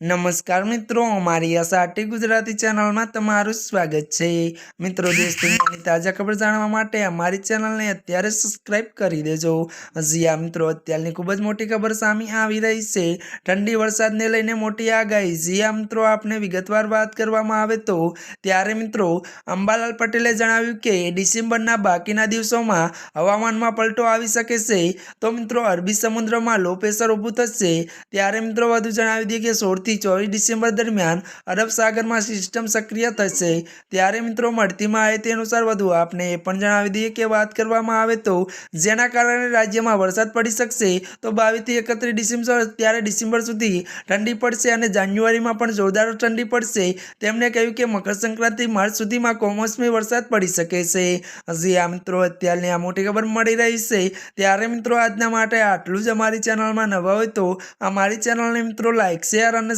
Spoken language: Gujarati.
નમસ્કાર મિત્રો, અમારી આ સાટી ગુજરાતી ચેનલમાં તમારું સ્વાગત છે. મિત્રો, દેશ દુનિયાની તાજા ખબર જાણવા માટે અમારી ચેનલને અત્યારે સબસ્ક્રાઇબ કરી દેજો. હજી આ મિત્રો, અત્યારની ખૂબ જ મોટી ખબર સામે આવી રહી છે. ઠંડી વરસાદને લઈને મોટી આગાહી. જી આ મિત્રો, આપને વિગતવાર વાત કરવામાં આવે તો, ત્યારે મિત્રો, અંબાલાલ પટેલે જણાવ્યું કે, ડિસેમ્બરના બાકીના દિવસોમાં હવામાનમાં પલટો આવી શકે છે. તો મિત્રો, અરબી સમુદ્રમાં લો પ્રેશર ઊભું થશે. ત્યારે મિત્રો, વધુ જણાવી દઈએ કે, સોળથી ચોવીસ ડિસેમ્બર દરમિયાન અરબ સાગરમાં સિસ્ટમ સક્રિય થશે. ત્યારે મિત્રો મળતી માહિતી અનુસાર વધુ આપને એ પણ જણાવી દઈએ કે વાત કરવામાં આવે તો જેના કારણે રાજ્યમાં વરસાદ પડી શકશે, તો બાવીસથી એકત્રીસ ડિસેમ્બર ત્યારે ડિસેમ્બર સુધી ઠંડી પડશે અને જાન્યુઆરીમાં પણ જોરદાર ઠંડી પડશે. તેમણે કહ્યું કે મકર સંક્રાંતિ માર્ચ સુધીમાં કોમોસમી વરસાદ પડી શકે છે. હજી આ મિત્રો અત્યારની આ મોટી ખબર મળી રહી છે. ત્યારે મિત્રો આજના માટે આટલું જ અમારી ચેનલમાં નવા હોય તો અમારી ચેનલને મિત્રો લાઇક શેર અને